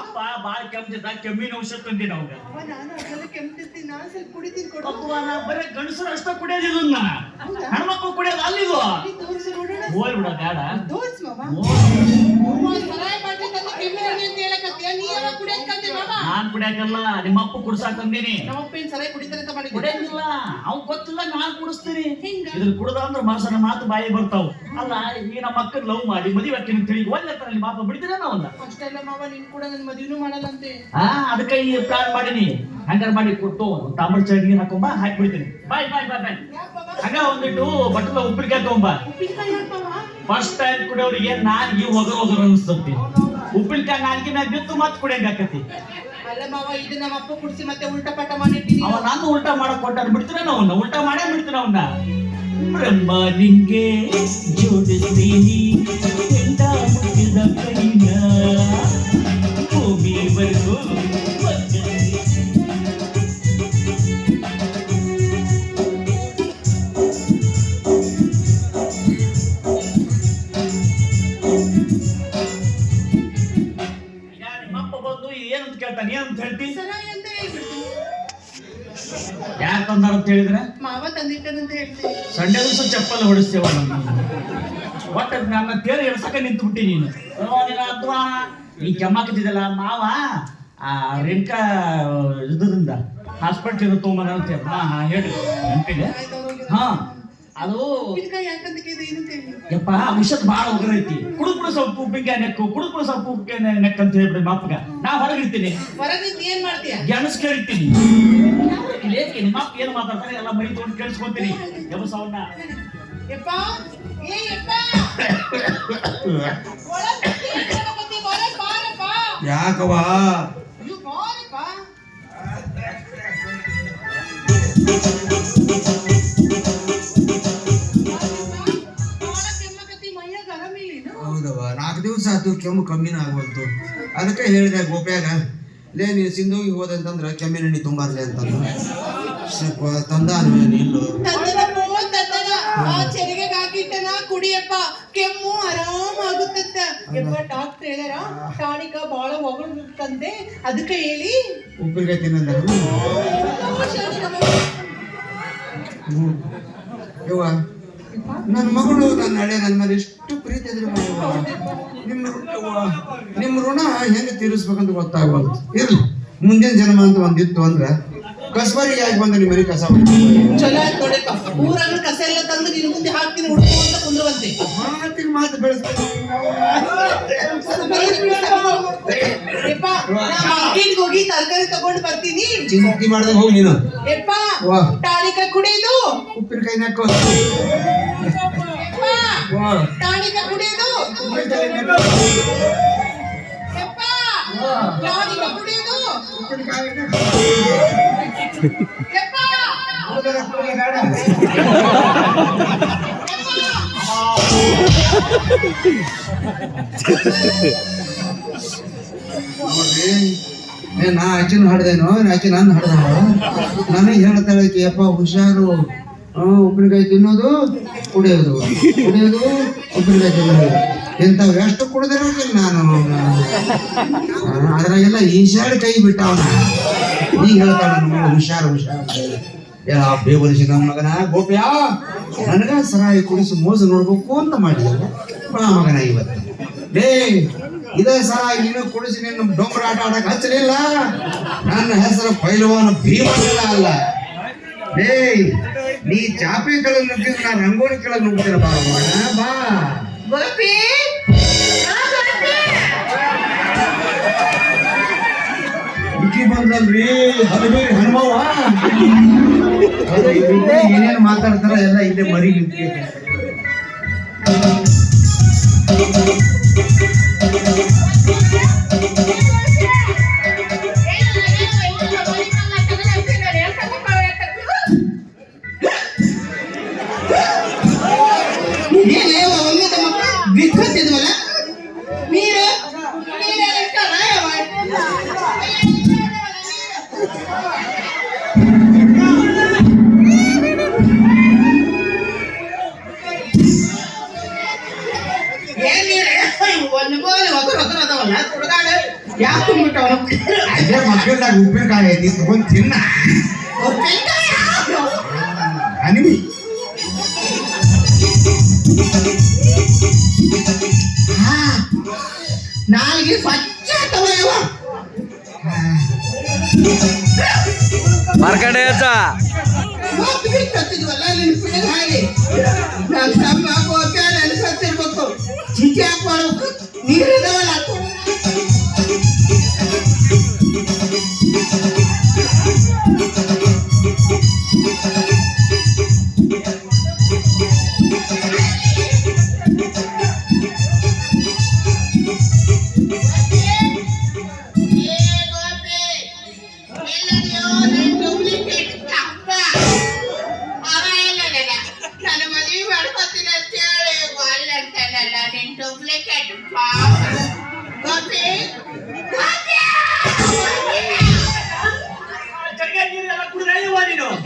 ಅಪ್ಪ ಬಾಳ ಕೆಮ್ಮಿದ್ದ ಕೆಮ್ಮಿನ ಔಷಧ ತಂದಿನ ಅವಾಗ. ಅವ ನಾನು ಅದೆಲ್ಲ ಕೆಮ್ತಿರ್ತೀನಿ ನಾನು ಸ್ವಲ್ಪ ಕುಡಿತೀನಿ ಕೊಡು. ಅಪ್ಪ ನಾ ಬರೀ ಗಂಡಸರು ಅಷ್ಟ ಕುಡಿಯೋದು ಇದನ್ನ ಹೌದಾ? ಹೆಣ್ಮಕ್ಳು ಕುಡಿಯೋದು ಅಲ್ಲಿದು ನೀ ತೋರಿಸು ನೋಡೋಣ. ಹೋಲ್ ಬಿಡ ಬೇಡ. ತೋರ್ಸ್ ಮಾವ. ನಾನ್ ಕುಡಿಯಾಕಲ್ಲ ನಿಮ್ಮ ಅಪ್ಪ ಕುಡ್ಸಾಕ್ ತಂದೀನಿ. ನಮ್ಮಪ್ಪ ಕುಡಿಯಂಗಿಲ್ಲ. ಅವ್ ಗೊತ್ತಿಲ್ಲ ನಾನ್ ಕುಡಿಸ್ತೀನಿ. ಹಿಂಗ? ಇದ್ರ ಕುಡ್ದ ಅಂದ್ರ ಮನಸನ ಮಾತು ಬಾಯಿ ಬರ್ತಾವ. ಅಲ್ಲ ಈ ನಮ್ಮ ಅಕ್ಕನ ಲವ್ ಮಾಡಿ ಮದುವೆ ಅಕ್ಕಿನ ತಿಳಿ ಒಳ್ಳೆ ನಿಮ್ಮ ಅಪ್ಪ ಬಿಡ್ತೀರ ನಾವಲ್ಲ? ಅಷ್ಟೆಲ್ಲ ಮಾವ ನೀನ್ ಕೂಡ ನನ್ ಮದ್ವಿನೂ ಮಾಡಲ್ಲಂತೆ. ಹಾ ಅದಕ್ಕೆ ಈ ಪ್ಲಾನ್ ಮಾಡೀನಿ. ಹಂಗಾರ ಮಾಡಿ ಕೊಟ್ಟು ತಾಂಬಳ ಚಟ್ನಿ ಹಾಕೊಂಬ ಹಾಕಿ ಬಿಡ್ತೀನಿ ಬಾಯ್ ಬಾಯ್ ಬಾಯ್. ಬಾಯ್ ಹಂಗ ಒಂದಿಟ್ಟು ಬಟ್ಟಲ ಉಪ್ಪಿಗೆ ಹಾಕೊಂಬ. ಫಸ್ಟ್ ಟೈಮ್ ಕುಡಿಯೋರಿಗೆ ನಾನ್ ಈ ಒಗರ್ ಒಗರ್ ಅನಿಸ್ತತಿ. ಉಪ್ಪಿನಕಾಯಿ ನಾಲ್ಕಿ ಮ್ಯಾಗ ಬಿತ್ತು ಮತ್ತೆ ಕುಡಿಯಂಗ ಆಕತಿ. ಅಲ್ಲ ಮಾವ ಇದು ನಮ್ಮ ಅಪ್ಪ ಕುಡಿಸಿ ಮತ್ತೆ ಉಲ್ಟಾ ಪಟ ಮಾಡಿಟ್ಟಿನಿ ಅವ ನಾನು ಉಲ್ಟಾ ಮಾಡಕ್ ಕೊಟ್ಟಾರ ಬಿಡ್ತೀನ ಅವನ್ನ ಉಲ್ಟಾ ಮಾಡೇ ಬಿಡ್ತೀನಿ ಅವನ್ನ ಬ್ರಹ್ಮ ನಿಂಗೆ ಜೋಡಿಸ್ತೀನಿ ಕೇಳ್ತಾನೆ ಅಂತ ಹೇಳ್ತಿ? ಸರ ಅಂತ ಯಾಕೆ ತಂದಾರ ಅಂತ ಹೇಳಿದ್ರೆ? ಮಾವ ತಂದಿಟ್ಟದಂತ ಹೇಳ್ತೀನಿ ಸಂಡೆ ದಿವಸ ಚಪ್ಪಲ್ ಹೊಡಿಸ್ತೇವ ಒಟ್ಟ ನನ್ನ ತೇರು ಎಡ್ಸಕ ನಿಂತು ಬಿಟ್ಟಿ ನೀನು ಅಥವಾ ಕೆಮ್ಮಕತ್ತಿದ್ದಲ್ಲ ಮಾವ ಆ ರೇಣುಕಾ ಇದರಿಂದ ಹಾಸ್ಪಿಟ್ಲ್ ತೊಗೊಂಬರ ಅಂತ ಹೇಳಿ. ಹಾ ಹೇಳಿ. ನೆನಪಿದೆ ಹಾ. ಅದು ಉಪ್ಪಿನಕಾಯಿ ಯಾಕಂತ ಕೇಳಿದ್ರೆ ಏನಂತ ಹೇಳಿ? ಯಪ್ಪ ವಿಷತ್ ಭಾಳ ಉಗ್ರ ಐತಿ. ಕುಡು ಸ್ವಲ್ಪ ಉಪ್ಪಿನಕಾಯಿ ನೆಕ್ಕು ಕುಡು ಸ್ವಲ್ಪ ಉಪ್ಪಿನಕಾಯಿ ನೆಕ್ ಅಂತ ಹೇಳ್ಬಿಡಿ ಮಾಪಗ. ನಾ ಹೊರಗಿರ್ತೀನಿ. ಹೊರಗೆ ನಿಂತು ಏನ್ ಮಾಡ್ತೀಯ? ಗೆಣಸ್ ನಿಮ್ಮ ಅಪ್ಪ ಏನು ಮಾತಾಡ್ತಾರೆ ಎಲ್ಲ ಮೈ ತೊಗೊಂಡು ಕೇಳಿಸ್ಕೊಂತೀನಿ. ಯಬಸವನ್ನ ಯಪ್ಪ ಏ ಯಪ್ಪ. ಯಾಕವಾ ಅಯ್ಯೋ, ಬಾರಪ್ಪ. ಹೌದವ ನಾಲ್ಕು ದಿವಸ ಆತು ಕೆಮ್ಮು ಕಮ್ಮಿನ ಆಗುವಂತು. ಅದಕ್ಕೆ ಹೇಳಿದೆ ಗೋಪ್ಯಾಗ ಲೇ ನೀನು ಸಿಂಧುವಿಗೆ ಹೋದಂತಂದ್ರ ಕೆಮ್ಮಿನ ಎಣ್ಣೆ ತುಂಬಾರ್ಲೆ ಅಂತಂದ್ರು ಸ್ವಲ್ಪ ತಂದ ನಿಲ್ಲು ಕುಡಿಯಪ್ಪ. ಕೆಮ್ಮು ಆರಾಮಾಗುತ್ತಂತ. ಯಪ್ಪ ಡಾಕ್ಟರ್ ಹೇಳ್ಯಾರ ಟಾನಿಕ ಬಾಳ ತಂದೆ ಅದಕ್ಕೆ ಹೇಳಿ. ಉಪ್ಪಿನಕಾಯಿ ತಿನ್ನಂದ್ರ ನನ್ನ ಮಗಳು ನನ್ನ ಹಳೆ ನನ್ನ ಮೇಲೆ ಎಷ್ಟು ಇದ್ರೆ ನಿಮ್ಮ ನಿಮ್ಮ ಋಣ ಹೆಂಗೆ ತೀರಿಸ್ಬೇಕಂತ ಗೊತ್ತಾಗವಲ್ದು ಇರ್ಲಿ. ಮುಂದಿನ ಜನ್ಮ ಅಂತ ಒಂದಿತ್ತು ಅಂದ್ರೆ ಕಸ್ಬರಿಗೆ ಯಾಕೆ ಬಂದ ನಿಮ್ಮ ಮನೆ ಕಸ. ಚಲೋ ಆಯ್ತು ನೋಡಪ್ಪ ಊರಾಗ ಕಸ ಎಲ್ಲ ತಂದು ನಿನ್ ಮುಂದೆ ಹಾಕ್ತೀನಿ ಹುಡ್ಕು ಅಂತ ಕುಂದ್ರವಂತೆ. ಮಾತಿಗೆ ಮಾತು ಮಾರ್ಕೆಟ್ಗೆ ಹೋಗಿ ತರಕಾರಿ ತಗೊಂಡು ಬರ್ತೀನಿ. ಚಿಂತೆ ಮಾಡ್ದಂಗ ಹೋಗಿ ನೀನು. ಎಪ್ಪ. ಟಾನಿಕ ಕುಡಿಯೋದು. ಉಪ್ಪಿನಕಾಯಿ ಹಾಕೋ. ನಾ ಆಚಿನ ಹಾಡ್ದೇನೋ ಆಚೆ ನಾನು ಹಾಡ್ದ ನನಗೆ ಹೇಳ್ತಾಳೆ ಯಪ್ಪ ಹುಷಾರು. ಉಪ್ಪಿನಕಾಯಿ ತಿನ್ನೋದು ಕುಡಿಯೋದು. ಕುಡಿಯೋದು ಉಪ್ಪಿನಕಾಯಿ ತಿನ್ನೋದು. ಇಂಥವು ಎಷ್ಟು ಕುಡಿದಿರೋದಿಲ್ಲ ನಾನು. ಆ, ಅದ್ರಾಗೆಲ್ಲ ಈಶಾಡ್ ಕೈ ಬಿಟ್ಟ ಅವನ ಈಗ ಹೇಳ್ತಾಳ ಹುಷಾರು ಹುಷಾರು ಯಾ ಬೇವರಿಸಿ ನಮ್ಮ ಮಗನ ಗೋಪ್ಯ ನನಗ ಸರಾಯಿ ಕುಡಿಸಿ ಮೋಸ ನೋಡ್ಬೇಕು ಅಂತ ಮಾಡಿದ್ರು ಬಾ ಮಗನ ಇವತ್ತು. ಡೇ ಇದೇ ಸರಾಯಿ ನೀನು ಕುಡಿಸಿ ನಿನ್ನ ಡೊಂಬರ ಆಟ ಆಡಕ್ ಹಚ್ಚಲಿಲ್ಲ. ನನ್ನ ಹೆಸರು ಪೈಲವಾನ ಭೀಮ ಅಲ್ಲ. ಡೇ ನೀ ಚಾಪೆ ಕೆಳಗೆ ನುಗ್ಗಿದ್ರೆ ನಾ ರಂಗೋಲಿ ಕೆಳಗೆ ನುಗ್ಗಿದ್ರೆ ಬಾ ಬಾ. ಗೋಪಿ ಇಕ್ಕಿ ಬಂದ್ರಲ್ರಿ ಹನುಮೀರ್ ಹನುಮವ್ವ. ಏನೇನು ಮಾತಾಡ್ತಾರ ಎಲ್ಲ ಇಲ್ಲೇ ಮರಿ ನಿಂತ್ಕೈತೆ. ಅದೇ ಮಕ್ಕಳದಾಗ ಉಪ್ಪಿನಕಾಯಿ ಐತಿ ತಗೊಂಡ್ ತಿನ್ನ ಅನಿಮಿ ನಾಲ್ಗೆ ಸ್ವಚ್ಛ ತಗೊಳ್ಳುವ ಮಾರ್ಕಂಡೆ ಅಜ್ಜ ಕತ್ತಿದ್ವಲ್ಲ ನೆನಪಿನ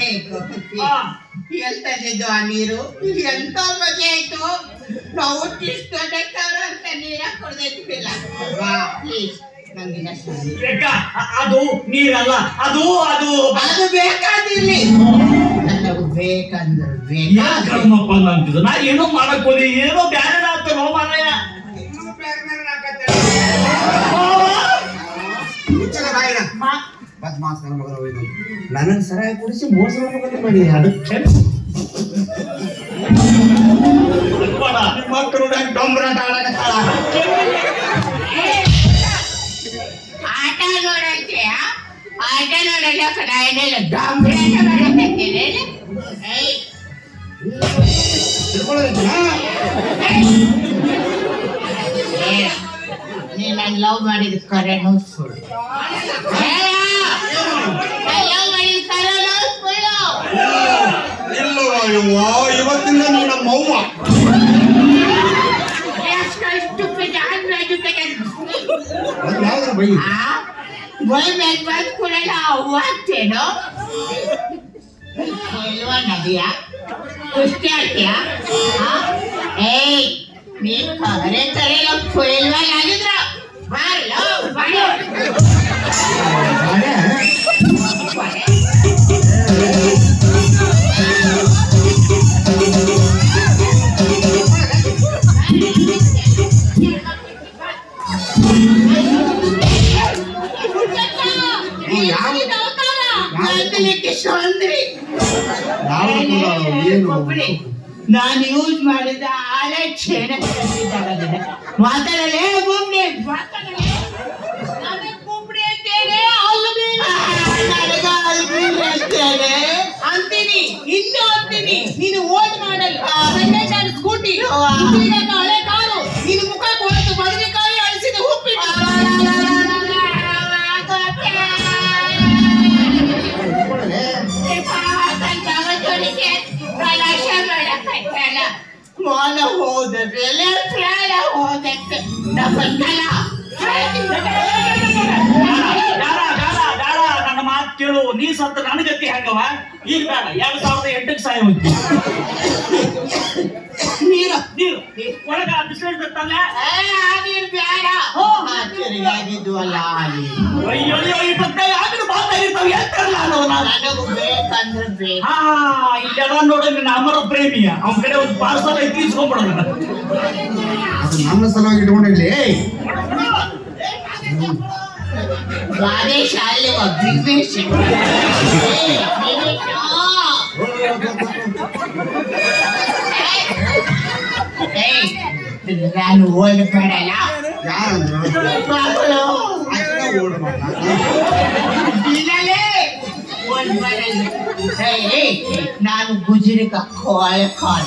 ನೀನು ಹೇ ಆ, ನೀರು? ಎಂತ ಮಜೆ ಆಯ್ತು? ನಾವು ಟಿಸ್ಕೊಂಡಕ್ಕಾರ ಅಂತ ನೀರ ಕೊಡ್ದಿಲ್ಲ ಪ್ಲೀಸ್ ಅದು ನೀರಲ್ಲ. ಅದು ಅದು. ಅದು ಬೇಕಾದಿರ್ಲಿ. ನನಗೆ ಬೇಕಂದ್ರೆ ಕರ್ಮಪ್ಪ ನಾ ಏನೋ ಮಾಡಕ್ ಹೋಗಿ ಏನೋ ಬ್ಯಾರೆ ಬದ್ಮಾಸ್ ನನ್ನ ಮಗನ ಒಯ್ದು ನನಗೆ ಸರಿಯಾಗಿ ಕುಡಿಸಿ ಮೋಸ ಮಾಡ್ಬೇಕಂತ ಮಾಡಿ ಅದಕ್ಕೆ ಬೇಡ. ಮಕ್ಕಳು ಡೊಂಬ್ರಾಟ ಆಡಕತ್ತಾಳ ಆಟ ನೋಡಂತೆ ಆಟ ನೋಡಲ್ಲ ಕಡಾಯನೆಲ್ಲ ಡಾಂಬ್ರೇಟ ಮಾಡಕತ್ತೀನಿ ಏಯ್ ಏ, ನೀ ನಾನು ಲವ್ ಮಾಡಿದ ಕರೆನೂ ಸುಳ್ಳು ಇವತ್ತಿಂದ ನೀನು ನಮ್ಮ ಅವ್ವ ಎಷ್ಟು stupid and educated. ಅದು ಯಾವ್ದ್ರ ಬೈ ಆ? ಬೈ ಮೇಲೆ ಬಂದ್ ಕೂಡಲ ಅವ್ವ ಆಗ್ತೇನೋ ಇಲ್ವಾ ನದಿಯಾ ಕುಸ್ತಿ ಆಡ್ತೀಯಾ ಆ? ಏಯ್ ನೀ ಕರೆ ಕರೆ ಫುಲ್ವಾಲ್ ಆಗಿದ್ರ ಬಾರಲ್ಲ ಬಾರೋ ಒಬ್ಳೆ. ನಾನು ಯೂಸ್ ಮಾಡಿದ ಆಳೆ ಕ್ಷಣ ಮಾತಾಡಲೇ ಬೊಮ್ಮೆ ಅಂತೇನೆ ಇನ್ನು ಅಂತೀನಿ ನೀನು ಓಟ್ ಮಾಡಲ್ಲ ಸೆಕೆಂಡ್ ಸ್ಕೂಟಿ ಹಳೆ ಕಾರು ನಿನ್ನ ಮುಖ ಕೊಳೆತು ಬದನೆಕಾಯಿ ಅಳಿಸಿದ ಉಪ್ಪಿಟ್ಟು ಮಾನ ಹೋದ ಬೆಲೆ ಪ್ರಾಣ ಹೋದಕ್ಕೆ ಬೇಡ, ನನ್ನ ಮಾತು ಕೇಳು. ನೀ ಸತ್ತ ನನ್ನ ಗತಿ ಹೆಂಗವ? ಈಗ ಬೇಡ ಎರಡ್ ಸಾವಿರದ ಎಂಟಕ್ಕೆ ಸಾಯ ಹೋಗ್ತಿ ನೀರು ಒಳಗ ಬಿಸಿಲು ತಂದೆ ನೀರು ಬೇಡ. ಆಚರಿಯಾಗಿದ್ದು ಅಲ್ಲ ಆ ನೀರು. ಅಯ್ಯೋ ಅಯ್ಯೋ ಇಪ್ಪತ್ತೈ ಆಗಲು ಮಾತಾಗಿರ್ತಾವ ಹೇಳ್ತಾರಲ್ಲ ನಾನು ನನಗೂ ಬೇಕಂದ್ರೆ ಬೇಕು ಹಾ ಇಲ್ಲೆಲ್ಲ ನೋಡ ನಿನ್ನ ಅಮರ ಪ್ರೇಮಿಯ. ಅವನ ಕಡೆ ಒಂದು ಪಾರ್ಸಲ್ ಐತಿ ಇಸ್ಕೊಂಡ್ಬಿಡೋಣ. ಅದು ನಮ್ಮ ಸಲುವಾಗಿ ಇಟ್ಕೊಂಡಿರ್ಲಿ ಶಾಲೆ ನಾನು ಓದ್ಬೇಡಲ್ಲ ನಾನು ಗುಜರಿಕ ಕೋಳೆ ಕಾಲ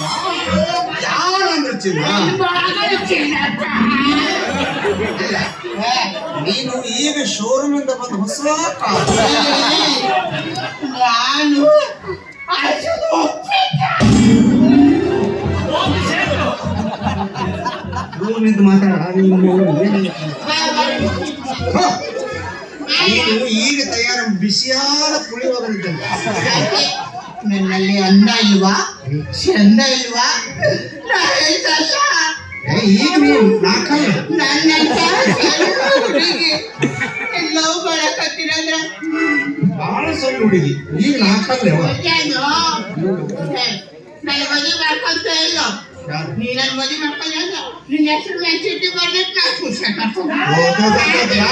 ಯಾರಂದ್ರು ಚಿನ್ನ ಮಗಳು ಚಿನ್ನಪ್ಪ. ನೀನು ಈಗ ಶೋರೂಮ್ ಇಂದ ಬಂದು ಹೊಸ. ನಾನು ಅರಸದು ನಿಂತು ಮಾತಾಡ ಈಗ ತಯಾರ ಬಿಸಿಯಾದ ಪುಳಿಯೋಗರೆ ನಿನ್ನಲ್ಲಿ ಅನ್ನ ಇಲ್ವಾ? ಚಂದ ಇಲ್ವಾ? ಈಗ ನೀವು ನನ್ನಂತ ಹುಡುಗಿ. ಲವ್ ಮಾಡಕತ್ತಿರಂದ್ರ ಬಹಳ ಸಣ್ಣ ಹುಡುಗಿ. ಈಗ ನಾಲ್ಕಲ್ಲ ಯವ್ವ. ಮದುವೆ ಮಾಡ್ಕೊಂತ ಇಲ್ಲ ನನ್ನ ಮದುವೆ ಮಾಡ್ಕೊಂಡ ನಿನ್ನ ಹೆಸರು ಮೇಲೆ ಚೀಟಿ ಬರ್ಲಿಕ್ಕೆ ನಾ ಖುಷಿ ಓ, ಓ, ಓ, ಓ, ಬೇಡ, ಬೇಡ.